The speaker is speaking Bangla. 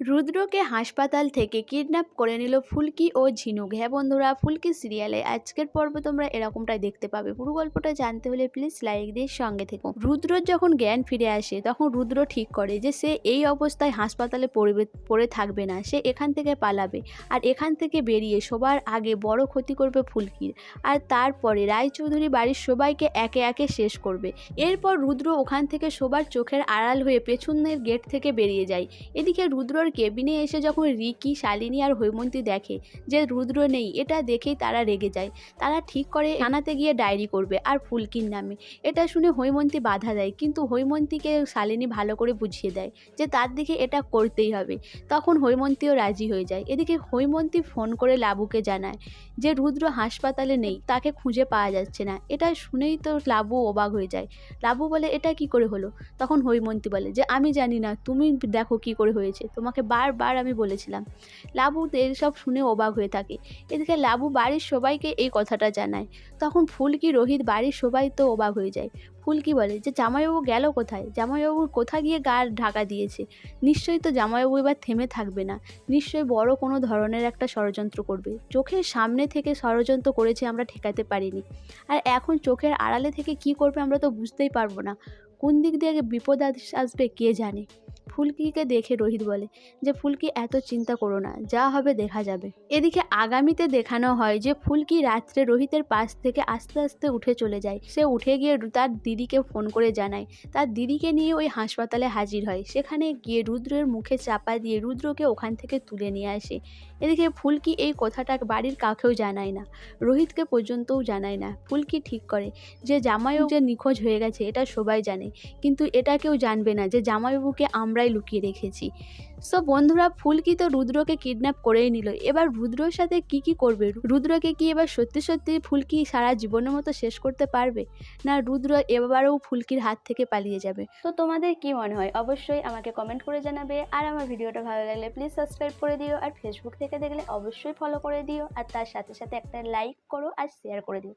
রুদ্রকে হাসপাতাল থেকে কিডন্যাপ করে নিল ফুলকি ও ঝিনুক। হ্যাঁ বন্ধুরা, ফুলকি সিরিয়ালে আজকের পর্বে তোমরা এরকমটাই দেখতে পাবে। পুরো গল্পটা জানতে হলে প্লিজ লাইক দিয়ে সঙ্গে থেকো। রুদ্রর যখন জ্ঞান ফিরে আসে, তখন রুদ্র ঠিক করে যে সে এই অবস্থায় হাসপাতালে পড়ে থাকবে না। সে এখান থেকে পালাবে আর এখান থেকে বেরিয়ে সবার আগে বড় ক্ষতি করবে ফুলকির আর তারপরে রায়চৌধুরী বাড়ির সবাইকে একে একে শেষ করবে। এরপর রুদ্র ওখান থেকে সবার চোখের আড়াল হয়ে পেছনের গেট থেকে বেরিয়ে যায়। এদিকে রুদ্রর কেবিনে এসে যখন রিকি, শালিনী আর হৈমন্তী দেখে যে রুদ্র নেই, এটা দেখেই তারা রেগে যায়। তারা ঠিক করে থানাতে গিয়ে ডায়েরি করবে আর ফুলকির নামে। এটা শুনে হৈমন্তী বাধা দেয়, কিন্তু হৈমন্তীকে শালিনী ভালো করে বুঝিয়ে দেয় যে তার দিকে এটা করতেই হবে। তখন হৈমন্তীও রাজি হয়ে যায়। এদিকে হৈমন্তী ফোন করে লাবুকে জানায় যে রুদ্র হাসপাতালে নেই, তাকে খুঁজে পাওয়া যাচ্ছে না। এটা শুনেই তো লাবু অবাক হয়ে যায়। লাবু বলে, এটা কি করে হলো? তখন হৈমন্তী বলে যে, আমি জানি না, তুমি দেখো কি করে হয়েছে। তোমাকে বারবার আমি বলেছিলাম লাবু সব শুনে অবাক হয়ে থাকে। এদিকে লাবু বাড়ির সবাইকে এই কথাটা জানায়। তখন ফুলকি, রোহিত বাড়ির সবাই তো অবাক হয়ে যায়। ফুলকি বলে, যে জামাইবাবু গেল কোথায়? জামাইবাবু কোথা গিয়ে গা ঢাকা দিয়েছে? নিশ্চয়ই তো জামাইবাবু এবার থেমে থাকবে না। নিশ্চয়ই বড় কোনো ধরনের একটা ষড়যন্ত্র করবে। চোখের সামনে থেকে ষড়যন্ত্র করেছে আমরা ঠেকাতে পারিনি। আর এখন চোখের আড়ালে থেকে কি করবে আমরা তো বুঝতেই পারব না। কোন দিক দিয়ে বিপদ আসবে কে জানে। ফুলকিকে দেখে রোহিত বলে যে, ফুলকি, এত চিন্তা করো না, যা হবে দেখা যাবে। এদিকে আগামীতে দেখানো হয় যে, ফুলকি রাত্রে রোহিতের পাশ থেকে আস্তে আস্তে উঠে চলে যায়। সে উঠে গিয়ে তার দিদিকে ফোন করে জানায়। তার দিদিকে নিয়ে ওই হাসপাতালে হাজির হয়। সেখানে গিয়ে রুদ্রের মুখে চাপা দিয়ে রুদ্রকে ওখান থেকে তুলে নিয়ে আসে। এদিকে ফুলকি এই কথাটা বাড়ির কাউকেও জানায় না। রোহিতকে পর্যন্তও জানায় না। ফুলকি ঠিক করে যে জামাইবাবু যে নিখোঁজ হয়ে গেছে, এটা সবাই জানে। কিন্তু এটা কেউ জানবে না যে জামাইবাবুকে আমরাই লুকিয়ে রেখেছি। সো বন্ধুরা ফুলকি তো রুদ্রকে কিডন্যাপ করেই নিল। এবার রুদ্রর সাথে কি কি করবে? রুদ্রকে কি এবার সত্যি সত্যি ফুলকি সারা জীবনের মতো শেষ করতে পারবে? না রুদ্র এবারেও ফুলকির হাত থেকে পালিয়ে যাবে? তো তোমাদের কি মনে হয়? অবশ্যই আমাকে কমেন্ট করে জানাবে। আর আমার ভিডিওটা ভালো লাগলে প্লিজ সাবস্ক্রাইব করে দিও। আর ফেসবুক থেকে দেখলে অবশ্যই ফলো করে দিও। আর তার সাথে সাথে একটা লাইক করো আর শেয়ার করে দিও।